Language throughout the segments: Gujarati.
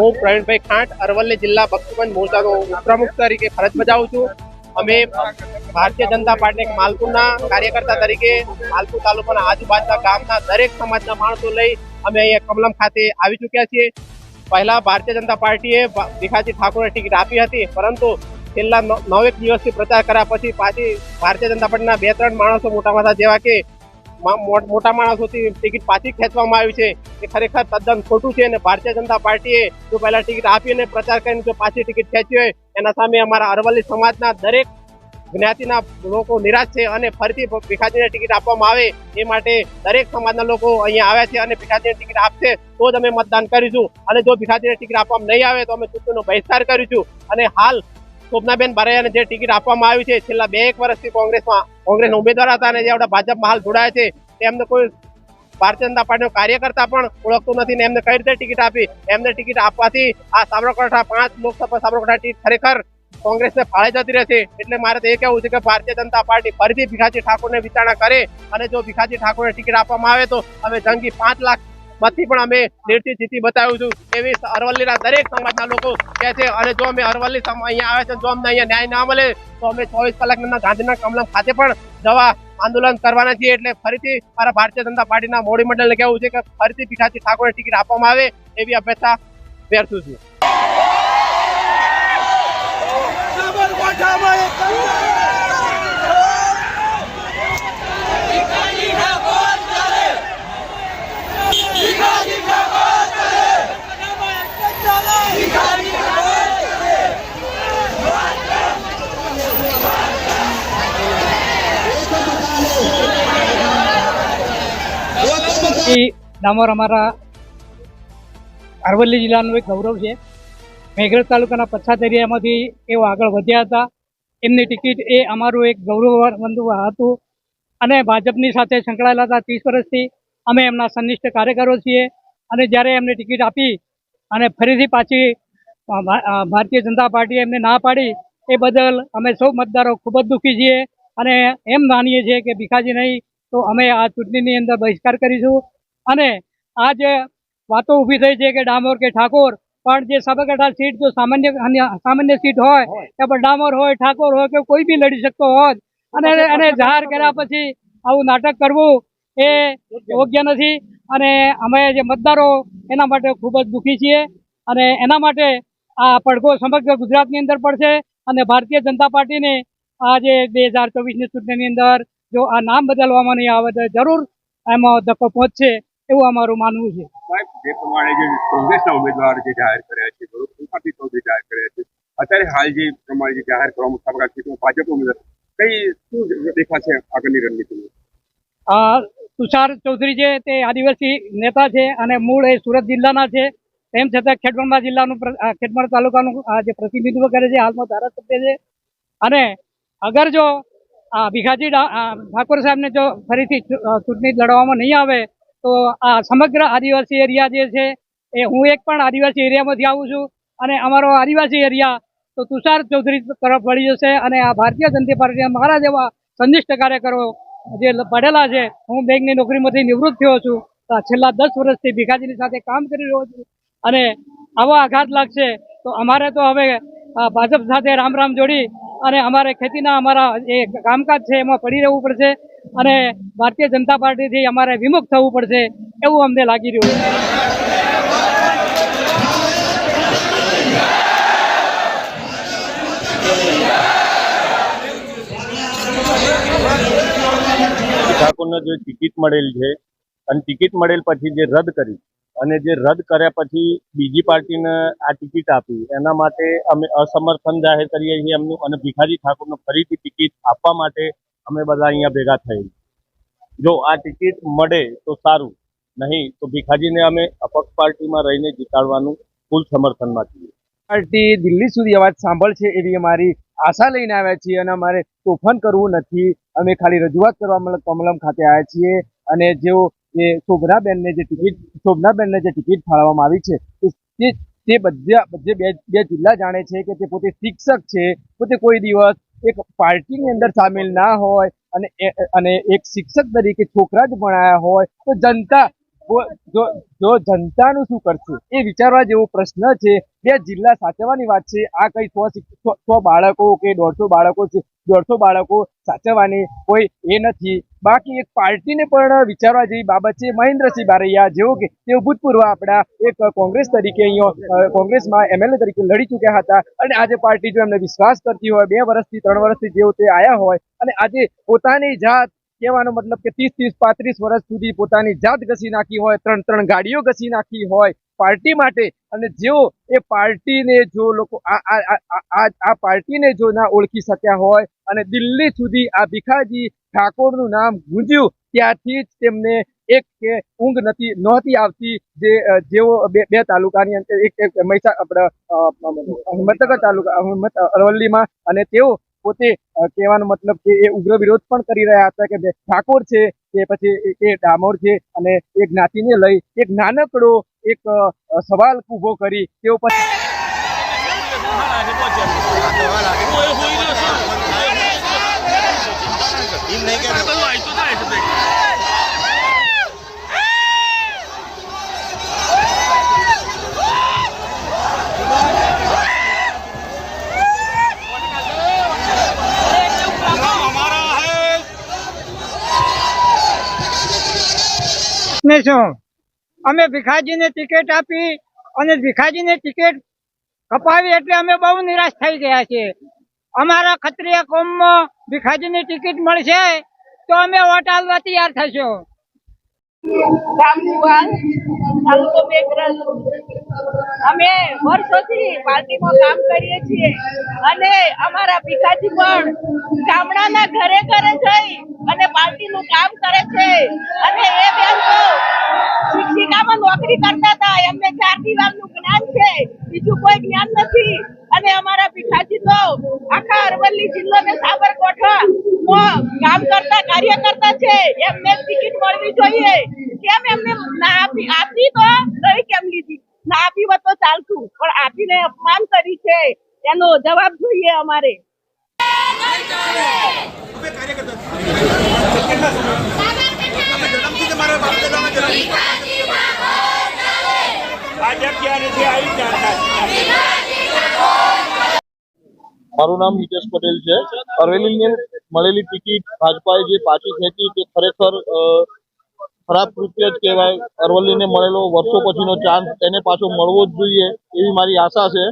હું પ્રવીણભાઈ ખાંટ, અરવલ્લી જિલ્લા ભક્તપંચ મોરચાનો ઉપપ્રમુખ તરીકે ફરજ બજાવું છું. અમે ભારતીય જનતા પાર્ટી માલપુરના કાર્યકર્તા તરીકે માલપુર તાલુકાના આજુબાજુના ગામના દરેક સમાજના માણસો લઈ અમે અહીંયા કમલમ ખાતે આવી ચૂક્યા છીએ. પહેલા ભારતીય જનતા પાર્ટીએ ભીખાજી ઠાકોરને ટિકિટ આપી હતી, પરંતુ છેલ્લા નવેક દિવસથી પ્રચાર કર્યા પછી પાછી ભારતીય જનતા પાર્ટીના બે ત્રણ માણસો મોટા મોટા જેવા કે મોટા માણસોથી ટિકિટ પાછી ખેંચવામાં આવી છે. એ ખરેખર તદ્દન ખોટું છે અને ભારતીય જનતા પાર્ટીએ જો પહેલા ટિકિટ આપી અને પ્રચાર કરીને જો પાછી ટિકિટ ખેંચી હોય, એના સામે અમારા અરવલ્લી સમાજના દરેક જ્ઞાતિના લોકો નિરાશ છે અને ફરીથી ભીખાજીને ટિકિટ આપવામાં આવે એ માટે દરેક સમાજના લોકો અહીંયા આવ્યા છે અને ભીખાજીને ટિકિટ આપશે તો જ અમે મતદાન કરીશું. અને જો ભીખાજીને ટિકિટ આપવામાં નહીં આવે તો અમે ચૂંટણીનો બહિષ્કાર કરીશું. અને હાલ શોભનાબેન બારૈયાને જે ટિકિટ આપવામાં આવી છે, છેલ્લા બે એક વર્ષથી કોંગ્રેસમાં, કોંગ્રેસના ઉમેદવાર હતા અને જે આપણા ભાજપમાં હાલ જોડાયા છે તેમને કોઈ ભારતીય જનતા પાર્ટીનો કાર્યકર્તા પણ ઓળખતું નથી ને એમને કઈ રીતે ટિકિટ આપી? એમને ટિકિટ આપવાથી આ સાબરકાંઠા પાંચ લોકસભા સાબરકાંઠા ટિકિટ ખરેખર કોંગ્રેસને ફાળે જતી રહેશે. એટલે મારે તો એ કહેવું છે કે ભારતીય જનતા પાર્ટી ફરીથી ભીખાજી ઠાકોરને વિચારણા કરે અને જો ભીખાજી ઠાકોરને ટિકિટ આપવામાં આવે તો હવે જંગી પાંચ લાખ મતથી પણ અમે લીડથી જીતી બતાવ્યું છું. એવી અરવલ્લીના દરેક સમાજના લોકો કહે છે અને જો અમે અરવલ્લી અહીંયા આવે છે, જો અમને અહીંયા ન્યાય ના મળે, તો અમે ચોવીસ કલાકના ગાંધીના કમલમ ખાતે પણ જવા આંદોલન કરવાના છીએ. એટલે ફરીથી મારા ભારતીય જનતા પાર્ટીના મોડી મંડળને કહેવું છે કે ફરીથી પીઠાથી ઠાકોરને ટિકિટ આપવામાં આવે એવી અપેક્ષા વ્યર્થું છું. એક ડામોર અમારા અરવલ્લી જિલ્લાનું એક ગૌરવ છે. મેઘરજ તાલુકાના પછાત એરિયામાંથી એઓ આગળ વધ્યા હતા. એમની ટિકિટ એ અમારું એક ગૌરવવંતુ હતું અને ભાજપની સાથે સંકળાયેલા હતા ત્રીસ વર્ષથી. અમે એમના સંનિષ્ઠ કાર્યકરો છીએ અને જ્યારે એમને ટિકિટ આપી અને ફરીથી પાછી ભારતીય જનતા પાર્ટીએ એમને ના પાડી, એ બદલ અમે સૌ મતદારો ખૂબ જ દુઃખી છીએ અને એમ માનીએ છીએ કે ભીખાજી નહીં તો અમે આ ચૂંટણીની અંદર બહિષ્કાર કરીશું. અને આ જે વાતો ઊભી થઈ છે કે ડામોર કે ઠાકોર પણ જે સાબરકાંઠા સીટ જો સામાન્ય સામાન્ય સીટ હોય કે પણ ડામોર હોય ઠાકોર હોય કે કોઈ બી લડી શકતો હોત અને અને જાહેર કર્યા પછી આવું નાટક કરવું એ યોગ્ય નથી. અને અમે જે મતદારો એના માટે ખૂબ જ દુઃખી છીએ. અને એના માટે આ પડઘો સમગ્ર ગુજરાતની અંદર પડશે અને ભારતીય જનતા પાર્ટીને આ જે બે હજાર ચોવીસની ચૂંટણીની અંદર જો આ નામ બદલવામાં નહીં આવે તો જરૂર એમાં ધક્કો પહોંચશે. એવું અમારું માનવું છે. સાહેબ જે પ્રમાણે જે કોંગ્રેસના ઉમેદવાર જે જાહેર કર્યા છે બરોબર ચૌધરી જાહેર કર્યા છે અત્યારે હાલ જે પ્રમાણે જે જાહેર કરવામાં સાબરકાંઠા સીટમાં ભાજપ ઉમેદવાર કઈ શું દેખાશે આગળની રણનીતિમાં? આ તુષાર ચૌધરી છે તે આદિવાસી નેતા છે અને મૂળ એ સુરત જિલ્લાના છે તેમ છતાં ખેડમણમાં જિલ્લાનું પ્ર- તાલુકાનું આ જે પ્રતિનિધિત્વ કરે છે હાલમાં ધારાસભ્ય છે. અને અગર જો આ ભીખાજી ઠાકોર સાહેબને જો ફરીથી ચૂંટણી લડવામાં નહીં આવે તો આ સમગ્ર આદિવાસી એરિયા જે છે, એ હું એક પણ આદિવાસી એરિયામાંથી આવું છું. અને અમારો આદિવાસી એરિયા તો તુષાર ચૌધરી તરફ વળી જશે અને આ ભારતીય જનતા પાર્ટીના મારા જેવા સંનિષ્ઠ કાર્યકરો જે પડેલા છે, હું બેંકની નોકરીમાંથી નિવૃત્ત થયો છું. છેલ્લા દસ વર્ષથી ભીખાજીની સાથે કામ કરી રહ્યો છું. અને આવો આઘાત લાગશે તો અમારે તો હવે ભાજપ સાથે રામ રામ જોડી અને અમારે ખેતીના અમારા જે કામકાજ છે એમાં પડી રહેવું પડશે. અને ભારતીય જનતા પાર્ટીથી અમારે વિમુખ થવું પડશે એવું અમને લાગી રહ્યું ઠાકોરને જે ટિકિટ મળેલ છે, અને ટિકિટ મળેલ પછી જે રદ કરી, અને જે રદ કર્યા પછી બીજી પાર્ટીને આ ટિકિટ આપી, એના માટે અમે અસમર્થન જાહેર કરીએ છીએ એમનું, અને ભિખારી ઠાકોરને ફરીથી ટિકિટ આપવા માટે અમે બધા અહીંયા ભેગા થઈ જો આ ટિકિટ મળે તો સારું, નહીં તો ભીખાજીને અમે અપક્ષ પાર્ટીમાં રહીને જીતાડવાનું ફૂલ સમર્થનમાં છીએ. પાર્ટી દિલ્હી સુધી અવાજ સાંભળશે એવી અમારી આશા લઈને આવ્યા છીએ અને અમારે તોફાન કરવું નથી. અમે ખાલી રજૂઆત કરવા માટે કમલમ ખાતે આવ્યા છીએ અને જેઓ એ શોભનાબેનને જે ટિકિટ, શોભનાબેનને જે ટિકિટ ફાળવવામાં આવી છે તે બધા બધે બે બે જિલ્લા જાણે છે કે તે પોતે શિક્ષક છે, પોતે કોઈ દિવસ એક પાર્ટીની અંદર સામેલ ના હોય અને અને એક શિક્ષક તરીકે છોકરા જ ભણાયા હોય, તો જનતા જો જનતાનું શું કરશે? એ વિચારવા જેવો પ્રશ્ન છે. બે જિલ્લા સાચવવાની વાત છે. આ કઈ સો સો બાળકો કે દોઢસો બાળકો છે, દોઢસો બાળકો સાચવવાની કોઈ એ નથી. બાકી એક પાર્ટીને પણ વિચારવા જેવી બાબત છે મહેન્દ્રસિંહ બારૈયા. જેઓ કે, તેઓ ભૂતપૂર્વ આપણા એક કોંગ્રેસ તરીકે અહીંયા કોંગ્રેસમાં એમએલએ તરીકે લડી ચૂક્યા હતા. અને આજે પાર્ટી જો એમને વિશ્વાસ કરતી હોય, બે વર્ષથી, ત્રણ વર્ષથી જેઓ તે આવ્યા હોય અને આજે પોતાની જાત કહેવાનો મતલબ કે ત્રીસ ત્રીસ પાંત્રીસ વર્ષ સુધી પોતાની જાત ઘસી નાખી હોય ત્રણ ત્રણ ગાડીઓ ઘસી નાખી હોય પાર્ટી માટે અને જેઓ એ પાર્ટીને જો લોકો આ પાર્ટીને જો ના ઓળખી શક્યા હોય અને દિલ્હી સુધી આ ભીખાજી ઠાકોરનું નામ ગુંજ્યું ત્યારથી જ તેમને એક કે ઊંઘ નથી નહોતી આવતી જે જેઓ બે બે તાલુકાની અંદર એક એક મહીસા આપણે હિંમતનગર તાલુકા અરવલ્લીમાં અને તેઓ પોતે કહેવાનો મતલબ કે એ ઉગ્ર વિરોધ પણ કરી રહ્યા હતા કે ઠાકોર છે કે પછી એ- ડામોર છે અને એ જ્ઞાતિને લઈ એક નાનકડો એક સવાલ ઊભો કરી તેઓ પછી ને શું અમે ભીખાજીને ટિકિટ આપી અને ભીખાજીને ટિકિટ કપાવી એટલે અમે બહુ નિરાશ થઈ ગયા છીએ. અમારા ખત્રીય કોમમાં ભીખાજીની ટિકિટ મળશે તો અમે વોટ આલવા તૈયાર થશું અમે વર્ષોથી પાર્ટીમાં કામ કરીએ છીએ અને અમારા ભીખાજી પણ ગામડાના ઘરે ઘરે જઈ અને પાર્ટીનું કામ કરે છે. અને એ બેન શિક્ષિકામાં નોકરી કરતા હતા. એમને ચાર દિવાલનું જ્ઞાન છે. બીજું કોઈ જ્ઞાન નથી. અને અમારા ભીખાજી તો આખા અરવલ્લી જિલ્લો ને સાબરકોઠા કામ કરતા, કાર્ય કરતા છે. એમને ટિકિટ મળવી જોઈએ. કેમ એમને આપી? તો નહીં કેમ લીધી? ના, આપી હોત તો ચાલતું, પણ આપીને અપમાન કરી છે. એનો જવાબ જોઈએ અમારે. મારું નામ હિતેશ પટેલ છે. અરવેલીની મળેલી ટિકિટ ભાજપાએ જે પાછી ખેંચી તે ખરેખર ખરાબ કૃત્ય જ કહેવાય. અરવલ્લીને મળેલો વર્ષો પછીનો ચાન્સ એને પાછો મળવો જ જોઈએ એવી મારી આશા છે.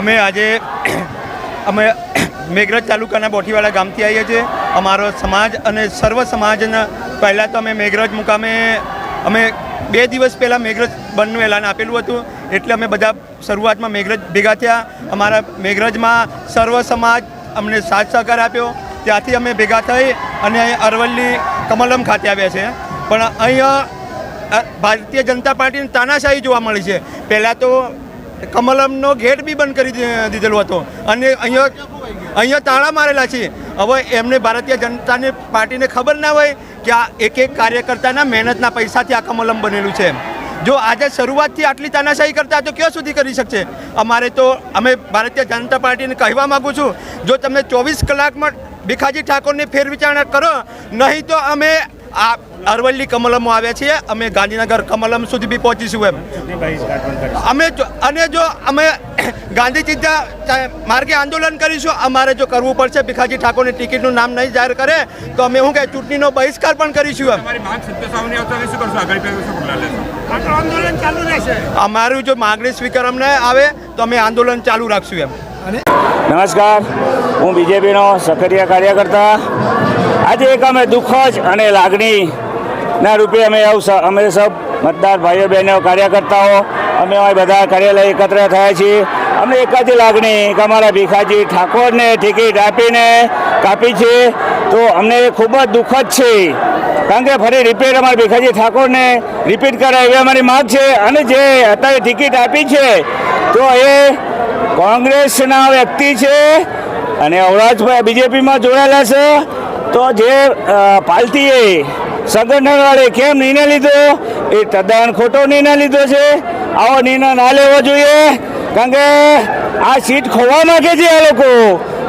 અમે આજે અમે મેઘરજ તાલુકાના બોઠીવાડા ગામથી આવીએ છીએ. અમારો સમાજ અને સર્વ સમાજના પહેલાં તો અમે મેઘરજ મુકામે અમે બે દિવસ પહેલાં મેઘરજ બંધનું એલાન આપેલું હતું. એટલે અમે બધા શરૂઆતમાં મેઘરજ ભેગા થયા. અમારા મેઘરજમાં સર્વ સમાજ અમને સાથ સહકાર આપ્યો. ત્યાંથી અમે ભેગા થઈ અને અહીં અરવલ્લી કમલમ ખાતે આવ્યા છે પણ અહીંયા ભારતીય જનતા પાર્ટીની તાનાશાહી જોવા મળી છે. પહેલાં તો કમલમનો ગેટ બી બંધ કરી દીધેલો હતો. અને અહીંયા અહીંયા તાળા મારેલા છે. હવે એમને ભારતીય જનતાની, પાર્ટીને ખબર ના હોય કે આ એક એક કાર્યકર્તાના મહેનતના પૈસાથી આ કમલમ બનેલું છે. જો આજે શરૂઆતથી આટલી તાનાશાહી કરતા તો ક્યાં સુધી કરી શકશે? અમારે તો, અમે ભારતીય જનતા પાર્ટીને કહેવા માગું છું, જો તમે ચોવીસ કલાકમાં ભીખાજી ઠાકોરની ફેરવિચારણા કરો નહીં તો અમે આ અરવલ્લી કમલમમાં આવ્યા છીએ અમે ગાંધીનગર કમલમ સુધી બી પહોંચીશું એમ. અમે જો અને જો અમે ગાંધી ચિંતા માર્ગે આંદોલન કરીશું અમારે જો કરવું પડશે ભીખાજી ઠાકોરની ટિકિટનું નામ નહીં જાહેર કરે તો અમે શું કહે ચૂંટણીનો બહિષ્કાર પણ કરીશું એમ. આંદોલન ચાલુ સત્ય સામે આવતા શું કરશો? આગળ શું પગલાં લેશો? અમારું જો માગણી સ્વીકાર અમને આવે તો અમે આંદોલન ચાલુ રાખશું એમ. નમસ્કાર. હું બીજેપીનો સક્રિય કાર્યકર્તા. આજે એક અમે દુઃખ જ અને લાગણીના રૂપે અમે આવું સ- અમે સબ મતદાર ભાઈઓ બહેનો કાર્યકર્તાઓ, અમે બધા કાર્યાલય એકત્ર થયા છીએ. અમને એક જ લાગણી કે અમારા ભીખાજી ઠાકોરને ટિકિટ આપીને કાપી છે. તો અમને ખૂબ જ દુઃખદ છે. કારણ કે ફરી રિપીટ અમારા ભીખાજી ઠાકોરને રિપીટ કરાય એવી અમારી માગ છે. અને જે અત્યારે ટિકિટ આપી છે, તો એ કોંગ્રેસના વ્યક્તિ છે. અને અવરાજભાઈ બીજેપીમાં જોડાયેલા છે. તો જે પાલતીએ સંગઠનવાળે કેમ નિર્ણય લીધો? એ તદ્દન ખોટો નિર્ણય લીધો છે. આવો નિર્ણય ના લેવો જોઈએ. કારણ કે આ સીટ ખોવા માગે છે આ લોકો.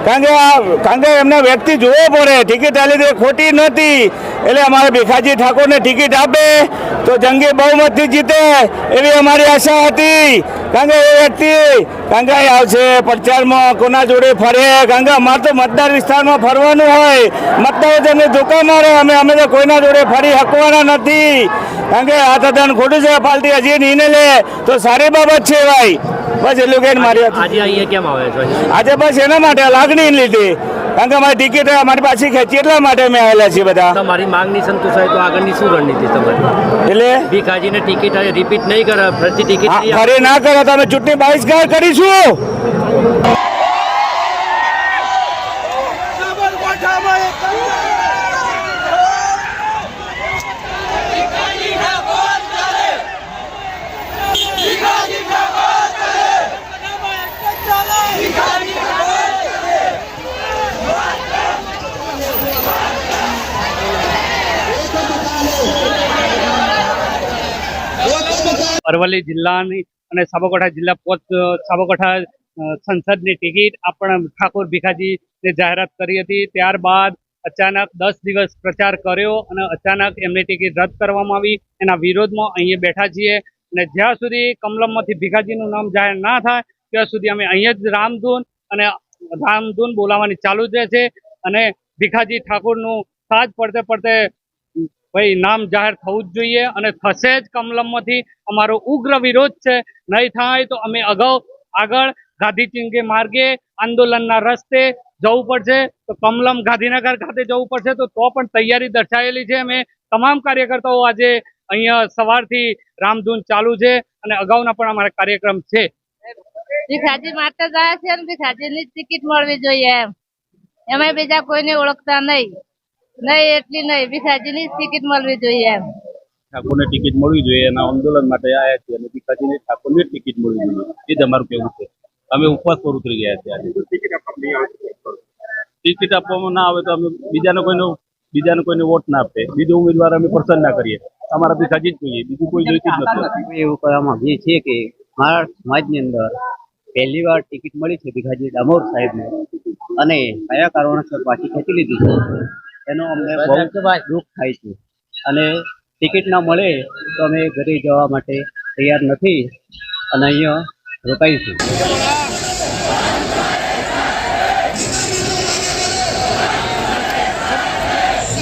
કારણ કે આ કારણ કે એમને વ્યક્તિ જોવો પડે. ટિકિટ આલી તે ખોટી નહોતી. એટલે અમારે ભીખાજી ઠાકોરને ટિકિટ આપે. તો જંગી બહુમતથી જીતે. એવી અમારી આશા હતી. કારણ કે એ વ્યક્તિ કારણ આવશે પ્રચારમાં, કોના જોડે ફરે? કારણ કે અમારે તો મતદાર વિસ્તારમાં ફરવાનું હોય. મતદારો તેમને ધોકા મારે, અમે અમે તો કોઈના જોડે ફરી હકવાના નથી. કારણ કે આ તદ્દન ખોટું છે. પાલટી હજી નિર્ણય લે. તો સારી બાબત છે ભાઈ. બસ એટલું કહીને મારી આજે અહીંયા કેમ આવે છો? આજે બસ એના માટે લાગણી લીધી. કારણ કે અમારી ટિકિટ અમારી પાછી ખેંચી એટલા માટે અમે આવેલા છીએ બધા. તમારી માંગની સંતોષાય તો આગળની શું રણનીતિ તમારી? એટલે? ભીખાજીને ટિકિટ રિપીટ નહીં કરે ફરીથી ટિકિટ ફરી ના કરો તો અમે ચૂંટણી બહિષ્કાર કરીશું. અરવલ્લી જિલ્લાની અને સાબરકાંઠા જિલ્લા પોત સાબરકાંઠા સંસદની ટિકિટ આપણે ઠાકોર ભીખાજીને જાહેરાત કરી હતી. ત્યારબાદ અચાનક દસ દિવસ પ્રચાર કર્યો અને અચાનક એમની ટિકિટ રદ કરવામાં આવી. એના વિરોધમાં અહીંયા બેઠા છીએ અને જ્યાં સુધી કમલમમાંથી ભીખાજીનું નામ જાહેર ના થાય, ત્યાં સુધી અમે અહીંયા જ રામધૂન અને રામધૂન બોલાવવાની ચાલુ જ રહેશે અને ભીખાજી ઠાકોરનું સાજ પડતે પડતે ભાઈ નામ જાહેર થવું જ જોઈએ અને થશે જ કમલમમાંથી. અમારો ઉગ્ર વિરોધ છે. નહીં થાય તો અમે અગાઉ આગળ ગાંધીચિંગે માર્ગે આંદોલનના રસ્તે જવું પડશે. તો કમલમ ગાંધીનગર ખાતે જવું પડશે તો તો પણ તૈયારી દર્શાવેલી છે. અમે તમામ કાર્યકર્તાઓ આજે અહીંયા સવારથી રામધૂન ચાલુ છે અને અગાઉના પણ અમારા કાર્યક્રમ છે. ભીખાજી માટે જાય છે ભીખાજીની ટિકિટ મળવી જોઈએ એમ. એમાં બીજા કોઈને ઓળખતા નહીં. નહીં એટલી નહીં. ભીખાજીની ટિકિટ મળવી જોઈએ એમ. ઠાકોરને ટિકિટ મળવી જોઈએ એના આંદોલન માટે આવ્યા છીએ અને ભીખાજીને ઠાકોરને ટિકિટ મળવી જોઈએ. એ તમારું કેવું છે. અમે ઉપવાસ પર ઉતરી ગયા છીએ આજે. ટિકિટ આપવામાં ના આવે તો અમે બીજાને કોઈને બીજાને કોઈને વોટ ના આપે. બીજો ઉમેદવાર અમે પસંદ ના કરીએ. અમારા ભીખાજી જ જોઈએ. બીજું કોઈ જોઈતું જ નથી. એવું કહેવામાં જે છે કે મારા સમાજની અંદર પહેલી વાર ટિકિટ મળી છે ભીખાજી ડામોર સાહેબને. અને કયા કારણોસર પાછી ખેંચી લીધી છે? એનો અમને બહુ દુઃખ થાય છે. અને ટિકિટ ના મળે તો અમે ઘરે જવા માટે તૈયાર નથી અને અહીંયા રોકાઈશું.